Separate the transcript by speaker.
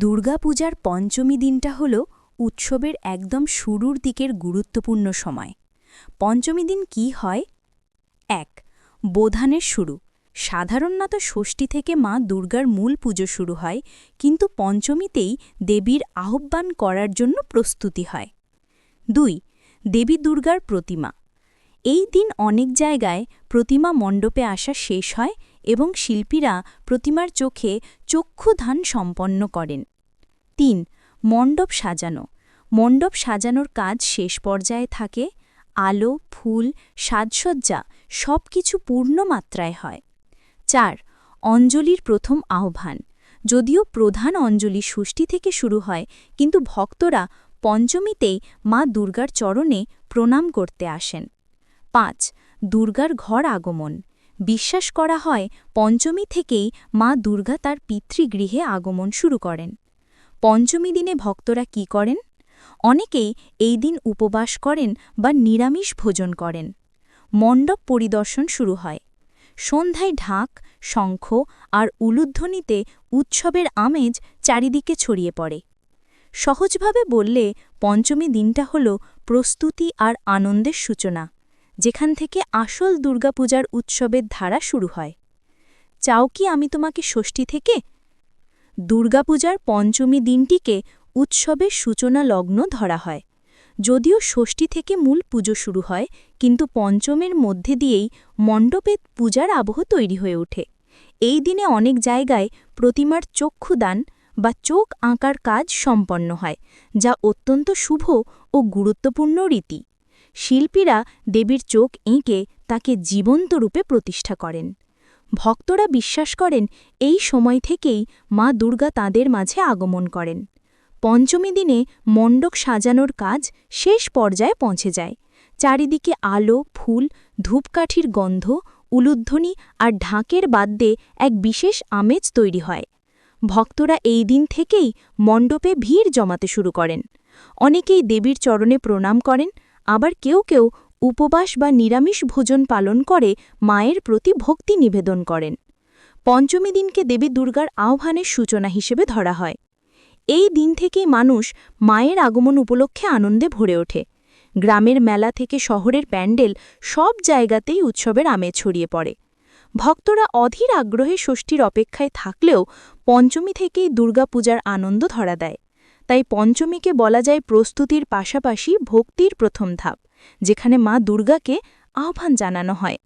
Speaker 1: দুর্গাপূজার পঞ্চমী দিনটা হল উৎসবের একদম শুরুর দিকের গুরুত্বপূর্ণ সময়। পঞ্চমী দিন কি হয়? এক, বোধানের শুরু। সাধারণত ষষ্ঠী থেকে মা দুর্গার মূল পুজো শুরু হয়, কিন্তু পঞ্চমীতেই দেবীর আহ্বান করার জন্য প্রস্তুতি হয়। দুই, দেবী দুর্গার প্রতিমা। এই দিন অনেক জায়গায় প্রতিমা মণ্ডপে আসা শেষ হয় এবং শিল্পীরা প্রতিমার চোখে চক্ষুধান সম্পন্ন করেন। তিন, মণ্ডপ সাজানো। মণ্ডপ সাজানোর কাজ শেষ পর্যায়ে থাকে। আলো, ফুল, সাজসজ্জা সব কিছু পূর্ণ মাত্রায় হয়। চার, অঞ্জলির প্রথম আহ্বান। যদিও প্রধান অঞ্জলি ষষ্ঠী থেকে শুরু হয়, কিন্তু ভক্তরা পঞ্চমীতেই মা দুর্গার চরণে প্রণাম করতে আসেন। পাঁচ, দুর্গার ঘর আগমন। বিশ্বাস করা হয় পঞ্চমী থেকেই মা দুর্গা তার পিতৃগৃহে আগমন শুরু করেন। পঞ্চমী দিনে ভক্তরা কি করেন? অনেকেই এই দিন উপবাস করেন বা নিরামিষ ভোজন করেন। মণ্ডপ পরিদর্শন শুরু হয়। সন্ধ্যায় ঢাক, শঙ্খ আর উলুধ্বনিতে উৎসবের আমেজ চারিদিকে ছড়িয়ে পড়ে। সহজভাবে বললে পঞ্চমী দিনটা হল প্রস্তুতি আর আনন্দের সূচনা। যেখান থেকে আসল দুর্গাপূজার উৎসবের ধারা শুরু হয়। চাও কি আমি তোমাকে ষষ্ঠী থেকে দুর্গাপূজার পঞ্চমী দিনটিকে উৎসবের সূচনা লগ্ন ধরা হয়। যদিও ষষ্ঠী থেকে মূল পুজো শুরু হয়, কিন্তু পঞ্চমের মধ্যে দিয়েই মণ্ডপে পূজার আবহ তৈরি হয়ে ওঠে। এই দিনে অনেক জায়গায় প্রতিমার চক্ষুদান বা চোখ আঁকার কাজ সম্পন্ন হয়, যা অত্যন্ত শুভ ও গুরুত্বপূর্ণ রীতি। শিল্পীরা দেবীর চোখ এঁকে তাকে জীবন্ত রূপে প্রতিষ্ঠা করেন। ভক্তরা বিশ্বাস করেন এই সময় থেকেই মা দুর্গা তাদের মাঝে আগমন করেন। পঞ্চমী দিনে মণ্ডক সাজানোর কাজ শেষ পর্যায়ে পৌঁছে যায়। চারিদিকে আলো, ফুল, ধূপকাঠির গন্ধ, উলুধ্বনি আর ঢাকের বাদ্যে এক বিশেষ আমেজ তৈরি হয়। ভক্তরা এই দিন থেকেই মণ্ডপে ভিড় জমাতে শুরু করেন। অনেকেই দেবীর চরণে প্রণাম করেন আবার কেউ কেউ উপবাস বা নিরামিষ ভোজন পালন করে মায়ের প্রতি ভক্তি নিবেদন করেন। পঞ্চমী দিনকে দেবী দুর্গার আহ্বানের সূচনা হিসেবে ধরা হয়। এই দিন থেকেই মানুষ মায়ের আগমন উপলক্ষে আনন্দে ভরে ওঠে। গ্রামের মেলা থেকে শহরের প্যান্ডেল সব জায়গাতেই উৎসবের আমেজ ছড়িয়ে পড়ে। ভক্তরা অধীর আগ্রহে ষষ্ঠীর অপেক্ষায় থাকলেও পঞ্চমী থেকেই দুর্গাপূজার আনন্দ ধরা দেয়। তাই পঞ্চমীকে বলা যায় প্রস্তুতির পাশাপাশি ভক্তির প্রথম ধাপ, যেখানে মা দুর্গাকে আহ্বান জানানো হয়।